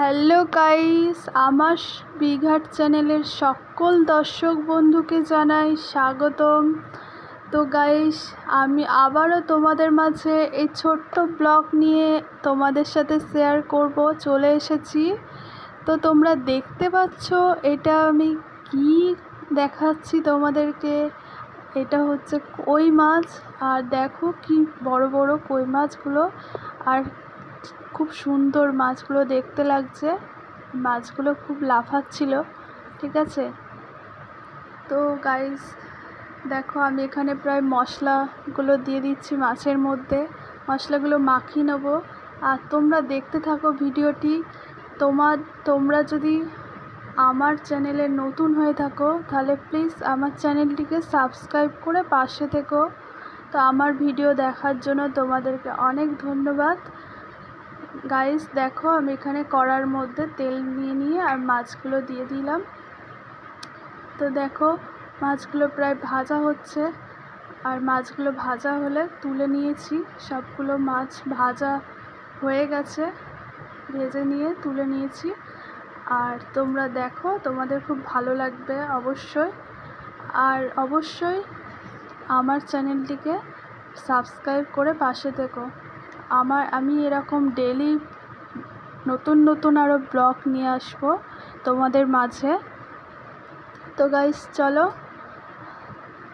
Hello guys, আমার বিঘাট চ্যানেলের সকল দর্শক বন্ধুকে জানাই স্বাগতম। তো গাইস, আমি আবারও তোমাদের মাঝে এই ছোট্ট ব্লগ নিয়ে তোমাদের সাথে শেয়ার করব, চলে এসেছি। তো তোমরা দেখতে পাচ্ছ, এটা আমি কি দেখাচ্ছি তোমাদেরকে? এটা হচ্ছে কই মাছ, আর দেখো কি বড় বড় কই মাছগুলো। আর খুব সুন্দর মাছগুলো দেখতে লাগছে। মাছগুলো খুব লাফাচ্ছিল, ঠিক আছে? তো গাইস দেখো আমি এখানে প্রায় মশলাগুলো দিয়ে দিচ্ছি মাছের মধ্যে। মশলাগুলো মাখিয়ে নেব। আর তোমরা দেখতে থাকো ভিডিওটি। তোমার, তোমরা যদি আমার চ্যানেলে নতুন হয়ে থাকো, তাহলে প্লিজ আমার চ্যানেলটিকে সাবস্ক্রাইব করে পাশে থেকো। তো আমার ভিডিও দেখার জন্য তোমাদেরকে অনেক ধন্যবাদ। গাইস দেখো, আমি এখানে কড়ার মধ্যে তেল নিয়ে নিয়ে আর মাছগুলো দিয়ে দিলাম। তো দেখো, মাছগুলো প্রায় ভাজা হচ্ছে। আর মাছগুলো ভাজা হলে তুলে নিয়েছি। সবগুলো মাছ ভাজা হয়ে গেছে। ভেজে নিয়ে তুলে নিয়েছি। আর তোমরা দেখো, তোমাদের খুব ভালো লাগবে অবশ্যই। আর অবশ্যই আমার চ্যানেলটিকে সাবস্ক্রাইব করে পাশে থেকো। আমার, আমি এরকম ডেলি নতুন নতুন আরও ব্লগ নিয়ে আসব তোমাদের মাঝে। তো গাইস চলো।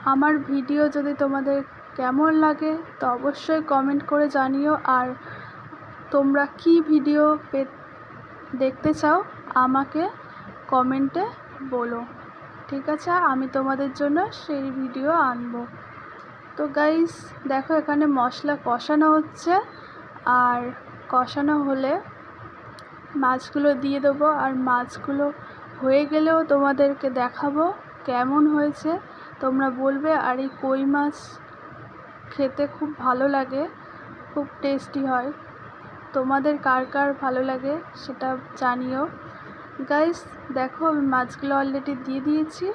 আমার ভিডিও যদি তোমাদের কেমন লাগে, তো অবশ্যই কমেন্ট করে জানিও। আর তোমরা কি ভিডিও পে, দেখতে চাও, আমাকে কমেন্টে বলো। ঠিক আছে? আমি তোমাদের জন্য সেই ভিডিও আনব। তো গাইস দেখো এখানে মশলা কষানো হচ্ছে। আর কষানো হলে মাছগুলো দিয়ে দেবো। আর মাছগুলো হয়ে গেলেও তোমাদেরকে দেখাবো কেমন হয়েছে। তোমরা বলবে, আর এই কই মাছ? খেতে খুব ভালো লাগে, খুব টেস্টি হয়। তোমাদের কার কার ভালো লাগে সেটা জানিও। গাইস দেখো আমি মাছগুলো অলরেডি দিয়ে দিয়েছি।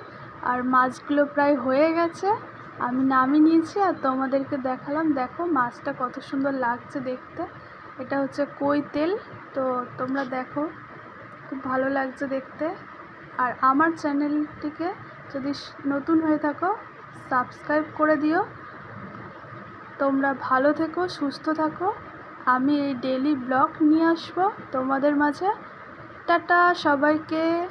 আর মাছগুলো প্রায় হয়ে গেছে। আমি নামিয়ে নিয়েছি আর তোমাদেরকে দেখালাম। দেখো, মাছটা কত সুন্দর লাগছে দেখতে। এটা হচ্ছে কই তেল। তো তোমরা দেখো, খুব ভালো লাগছে দেখতে। আর আমার চ্যানেলটিকে যদি নতুন হয়ে থাকো, সাবস্ক্রাইব করে দিও। তোমরা ভালো থেকো, সুস্থ থাকো। আমি এই ডেলি ব্লগ নিয়ে আসব তোমাদের মাঝে। টাটা, সবাইকে।